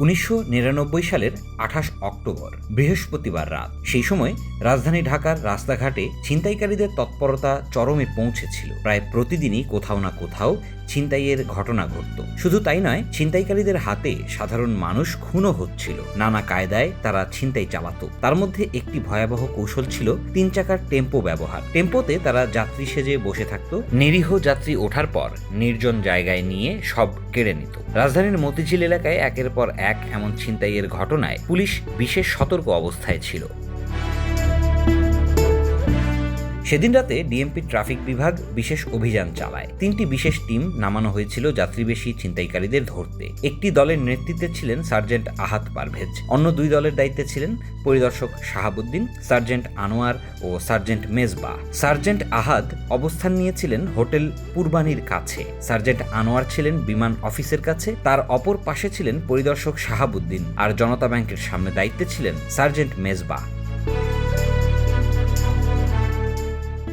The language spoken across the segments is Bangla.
উনিশশো নিরানব্বই সালের আঠাশ অক্টোবর, বৃহস্পতিবার রাত। সেই সময় রাজধানী ঢাকার রাস্তাঘাটে ছিনতাইকারীদের তৎপরতা চরমে পৌঁছেছিল। প্রায় প্রতিদিনই কোথাও না কোথাও ছিনতাইয়ের ঘটনা ঘটত। শুধু তাই নয়, ছিনতাইকারীদের হাতে সাধারণ মানুষ খুনও হচ্ছিল। নানা কায়দায় তারা ছিনতাই চালাতো। তার মধ্যে একটি ভয়াবহ কৌশল ছিল তিন চাকার টেম্পো ব্যবহার। টেম্পোতে তারা যাত্রী সেজে বসে থাকতো। নিরীহ যাত্রী ওঠার পর নির্জন জায়গায় নিয়ে সব কেড়ে নিত। রাজধানীর মতিঝিল এলাকায় একের পর এক এমন ছিনতাইয়ের ঘটনায় পুলিশ বিশেষ সতর্ক অবস্থায় ছিল। সেদিন রাতে ডিএমপি ট্রাফিক বিভাগ বিশেষ অভিযান চালায়। তিনটি বিশেষ টিম নামানো হয়েছিল যাত্রীবেশী ছিনতাইকারীদের ধরতে। একটি দলের নেতৃত্বে ছিলেন সার্জেন্ট আহাত পারভেজ। অন্য দুই দলের দায়িত্বে ছিলেন পরিদর্শক শাহাবুদ্দিন, সার্জেন্ট আনোয়ার ও সার্জেন্ট মেজবা। সার্জেন্ট আহাদ অবস্থান নিয়েছিলেন হোটেল পূর্বানির কাছে। সার্জেন্ট আনোয়ার ছিলেন বিমান অফিসের কাছে। তার অপর পাশে ছিলেন পরিদর্শক শাহাবুদ্দিন। আর জনতা ব্যাংকের সামনে দায়িত্বে ছিলেন সার্জেন্ট মেজবা।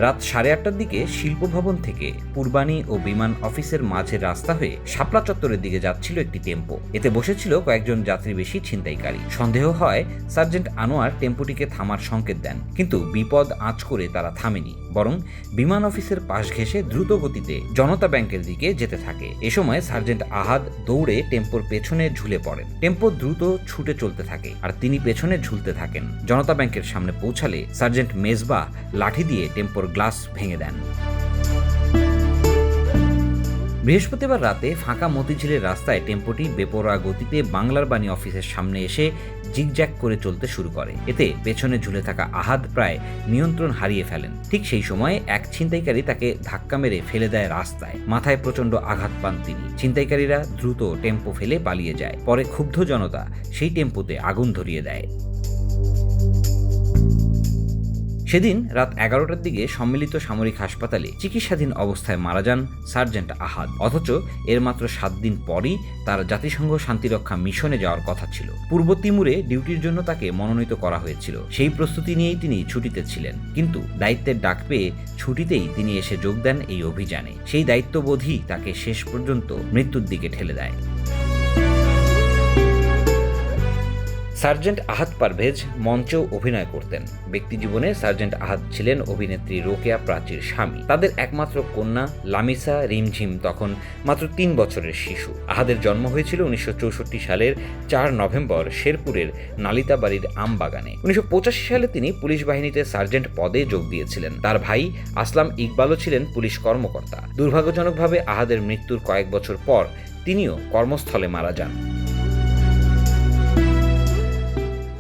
রাত সাড়ে আটটার দিকে শিল্প ভবন থেকে পূর্বানী ও বিমান অফিসের মাঝের রাস্তা হয়ে শাপলা চত্বরের দিকে যাচ্ছিল একটি টেম্পো। এতে বসেছিল কয়েকজন যাত্রী বেশি ছিনতাইকারী। সন্দেহ হয় সার্জেন্ট আনোয়ার টেম্পোটিকে থামার সংকেত দেন, কিন্তু বিপদ আঁচ করে তারা থামেনি, বরং বিমান অফিসের পাশ ঘেঁষে দ্রুত গতিতে জনতা ব্যাংকের দিকে যেতে থাকে। এ সময় সার্জেন্ট আহাদ দৌড়ে টেম্পোর পেছনে ঝুলে পড়েন। টেম্পো দ্রুত ছুটে চলতে থাকে, আর তিনি পেছনে ঝুলতে থাকেন। জনতা ব্যাংকের সামনে পৌঁছালে সার্জেন্ট মেজবা লাঠি দিয়ে টেম্পোর গ্লাস ভেঙে দেন। বৃহস্পতিবার রাতে ফাঁকা মতিঝিলের রাস্তায় টেম্পোটি বেপরোয়া গতিতে বাংলার বাণী অফিসের সামনে এসে জিগজ্যাগ করে চলতে শুরু করে। এতে পেছনে ঝুলে থাকা আহাদ প্রায় নিয়ন্ত্রণ হারিয়ে ফেলেন। ঠিক সেই সময় এক ছিনতাইকারী তাকে ধাক্কা মেরে ফেলে দেয় রাস্তায়। মাথায় প্রচণ্ড আঘাত পান তিনি। ছিনতাইকারীরা দ্রুত টেম্পো ফেলে পালিয়ে যায়। পরে ক্ষুব্ধ জনতা সেই টেম্পোতে আগুন ধরিয়ে দেয়। সেদিন রাত এগারোটার দিকে সম্মিলিত সামরিক হাসপাতালে চিকিৎসাধীন অবস্থায় মারা যান সার্জেন্ট আহাদ। অথচ এর মাত্র সাত দিন পরই তার জাতিসংঘ শান্তিরক্ষা মিশনে যাওয়ার কথা ছিল। পূর্ব তিমুরে ডিউটির জন্য তাকে মনোনীত করা হয়েছিল। সেই প্রস্তুতি নিয়েই তিনি ছুটিতে ছিলেন। কিন্তু দায়িত্বের ডাক পেয়ে ছুটিতেই তিনি এসে যোগ দেন এই অভিযানে। সেই দায়িত্ববোধই তাকে শেষ পর্যন্ত মৃত্যুর দিকে ঠেলে দেয়। সার্জেন্ট আহাত পারভেজ মঞ্চেও অভিনয় করতেন। ব্যক্তিজীবনে সার্জেন্ট আহাদ ছিলেন অভিনেত্রী রোকেয়া প্রাচীর স্বামী। তাদের একমাত্র কন্যা লামিসা রিমঝিম, তখন মাত্র তিন বছরের শিশু। আহাদের জন্ম হয়েছিল উনিশশো চৌষট্টি সালের চার নভেম্বর শেরপুরের নালিতাবাড়ির আমবাগানে। উনিশশো পঁচাশি সালে তিনি পুলিশ বাহিনীতে সার্জেন্ট পদে যোগ দিয়েছিলেন। তার ভাই আসলাম ইকবালও ছিলেন পুলিশ কর্মকর্তা। দুর্ভাগ্যজনকভাবে আহাদের মৃত্যুর কয়েক বছর পর তিনিও কর্মস্থলে মারা যান।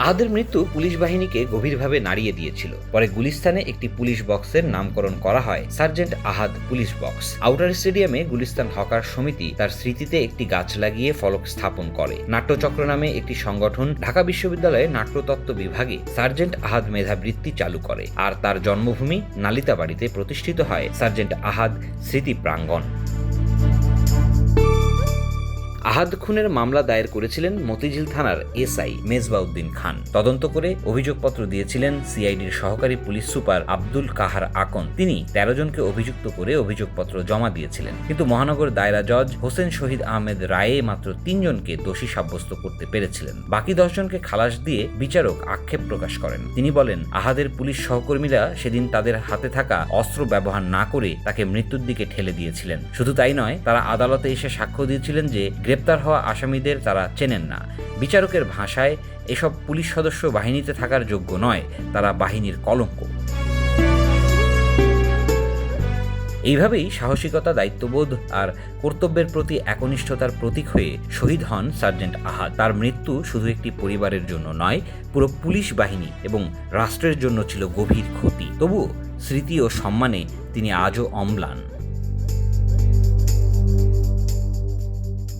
আহাদের মৃত্যু পুলিশ বাহিনীকে গভীরভাবে নাড়িয়ে দিয়েছিল। পরে গুলিস্তানে একটি পুলিশ বক্সের নামকরণ করা হয়, sergeant Ahad police box. Outer স্টেডিয়ামে গুলিস্তান হকার সমিতি তার স্মৃতিতে একটি গাছ লাগিয়ে ফলক স্থাপন করে। নাট্যচক্র নামে একটি সংগঠন ঢাকা বিশ্ববিদ্যালয়ে নাট্যতত্ত্ব বিভাগে সার্জেন্ট আহাদ মেধাবৃত্তি চালু করে, আর তার জন্মভূমি নালিতাবাড়িতে প্রতিষ্ঠিত হয় সার্জেন্ট আহাদ স্মৃতি প্রাঙ্গণ। আহাদ খুনের মামলা দায়ের করেছিলেন মতিঝিল থানার এসআই মেজবাউদ্দিন খান। তদন্ত করে অভিযোগপত্র দিয়েছিলেন সিআইডির সহকারী পুলিশ সুপার আব্দুল কাহার আকন। তিনি তেরো জনকে অভিযুক্ত করে অভিযোগপত্র জমা দিয়েছিলেন। কিন্তু মহানগর দায়রা জজ হোসেন শহীদ আহমেদ রায়ে মাত্র তিনজনকে দোষী সাব্যস্ত করতে পেরেছিলেন। বাকি দশজনকে খালাস দিয়ে বিচারক আক্ষেপ প্রকাশ করেন। তিনি বলেন, আহাদের পুলিশ সহকর্মীরা সেদিন তাদের হাতে থাকা অস্ত্র ব্যবহার না করে তাকে মৃত্যুর দিকে ঠেলে দিয়েছিলেন। শুধু তাই নয়, তারা আদালতে এসে সাক্ষ্য দিয়েছিলেন যে গ্রেপ্তার হওয়া আসামিদের তারা চেনেন না। বিচারকের ভাষায় এসব পুলিশ সদস্য বাহিনীতে থাকার যোগ্য নয়, তারা বাহিনীর কলঙ্ক। এইভাবেই সাহসিকতা, দায়িত্ববোধ আর কর্তব্যের প্রতি একনিষ্ঠতার প্রতীক হয়ে শহীদ হন সার্জেন্ট আহাদ। তার মৃত্যু শুধু একটি পরিবারের জন্য নয়, পুরো পুলিশ বাহিনী এবং রাষ্ট্রের জন্য ছিল গভীর ক্ষতি। তবুও স্মৃতি ও সম্মানে তিনি আজও অম্লান।